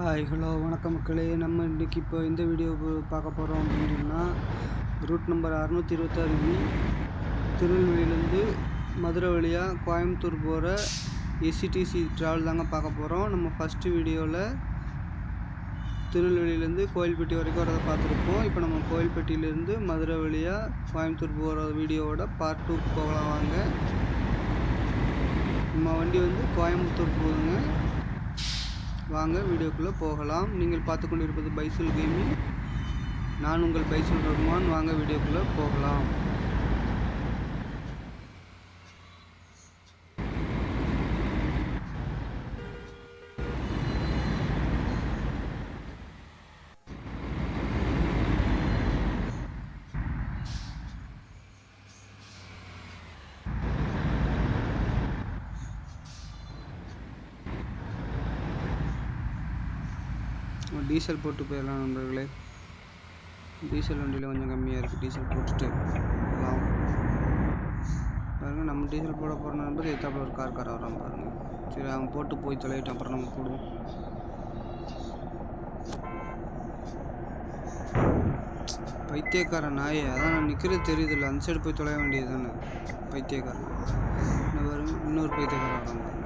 Hi hello வணக்கம் மக்களே. நம்ம இன்றைக்கி இப்போ இந்த வீடியோ பார்க்க போகிறோம் அப்படின்னா ரூட் நம்பர் அறநூற்றி இருபத்தாறு வி திருநெல்வேலியிலேருந்து மதுரை வழியாக கோயம்புத்தூர் போகிற எஸ்சிடிசி ட்ராவல் தாங்க பார்க்க போகிறோம் நம்ம ஃபஸ்ட்டு வீடியோவில் திருநெல்வேலியிலேருந்து கோயில்பட்டி வரைக்கும் வரதை பார்த்துருப்போம். இப்போ நம்ம கோயில்பட்டியிலேருந்து மதுரை வழியாக கோயம்புத்தூர் போகிற வீடியோவோட பார்ட் டூ போகலாம் வாங்க. நம்ம வண்டி வந்து கோயம்புத்தூர் போகுதுங்க. வாங்க வீடியோக்குள்ளே போகலாம். நீங்கள் பார்த்து கொண்டிருப்பது பைசூல் கேமிங். நான் உங்கள் பைசூல் ரகுமான் வாங்க வீடியோக்குள்ளே போகலாம். டீசல் போட்டு போயிடலாம் நண்பர்களே. டீசல் வண்டியில் கொஞ்சம் கம்மியாக இருக்குது டீசல் போட்டுட்டு போகலாம் பாருங்கள் நம்ம டீசல் போட போகிற நண்பர் எத்தாப்புல ஒரு கார் கார வரான் பாருங்கள் சரி அவன் போட்டு போய் தொலைவிட்டு அப்புறம் நம்ம போடுவோம். பைத்தியக்காரன் நாயே. அதான் நான் நிற்கிறது தெரியுதுல்ல. அந்த சைடு போய் தொலைய வேண்டியது தானே. பைத்தியக்காரன். இன்னும் பாருங்க இன்னொரு பைத்தியக்காரன் வரான்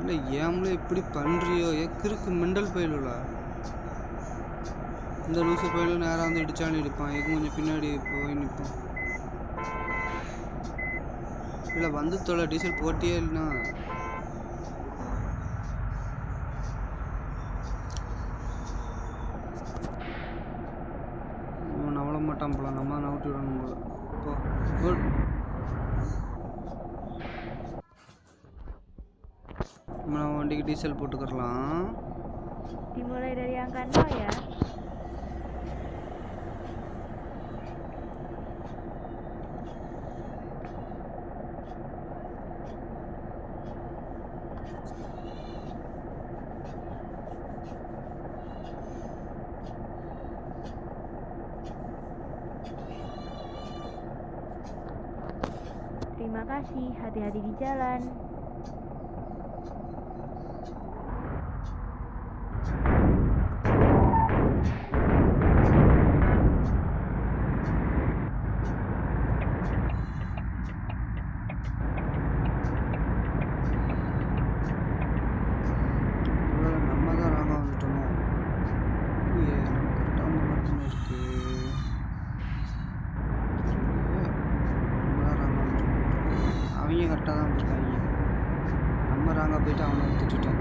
இல்லை ஏம்ல இப்படி பண்ணுறியோ எக்கிருக்கு மெண்டல் பயிலுல இந்த லூசு பயிலும் நேராக வந்து இடிச்சாலும் இடிப்பான். எதுவும் கொஞ்சம் பின்னாடி போய் நிற்பான் இல்லை வந்து தொலை டீசல் போட்டியே இல்லைனா அவன் நவள மாட்டான் போல. நம்ம நவுட்டி விடணும் போல. இப்போ வண்டிக்கு diesel போட்டுக்கிறலாம் Dimulai dari angka 0 ya. Terima kasih, hati-hati di jalan. அவங்க கரெக்டாக தான் வந்திருக்காங்க. நம்ம ராங்காக போயிட்டு அவனை திட்டுட்டோம்.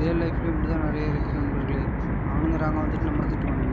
ரியல் லைஃப்ல இப்படி தான் நிறைய இருக்குது நண்பர்களே. அவனுங்க ராங்காக வந்துட்டு நம்மளை திட்டுவானுங்க.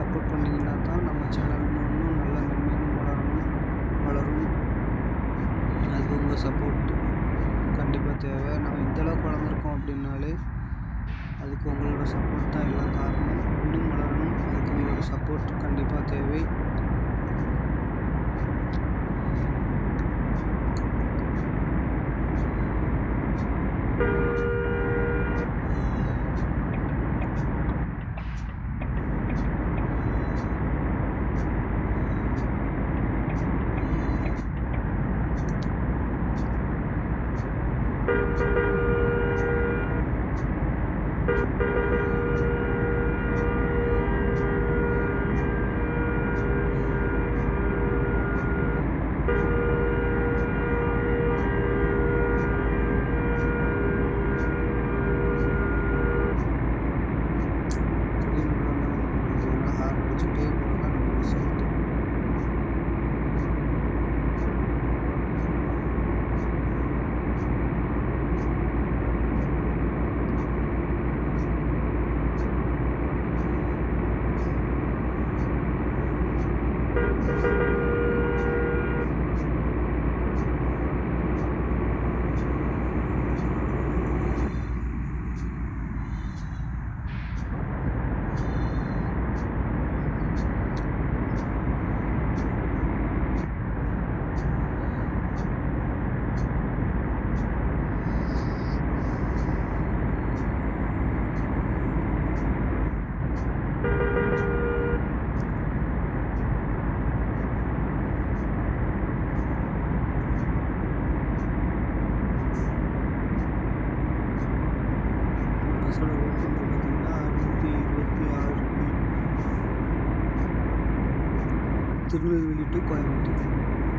சப்போர்ட் பண்ணிங்கன்னா தான் நம்ம சேனல் இன்னும் நல்லா மென்மேலும் வளரணும் வளரும். அது உங்கள் சப்போர்ட் கண்டிப்பாக தேவை. நம்ம இந்தளவுக்கு வளர்ந்துருக்கோம் அப்படின்னாலே அதுக்கு உங்களோட சப்போர்ட் தான் எல்லாம் காரணம் இன்னும் வளரணும். அதுக்கு உங்களோட சப்போர்ட் கண்டிப்பாக தேவை. Tirunelveli to Coimbatore.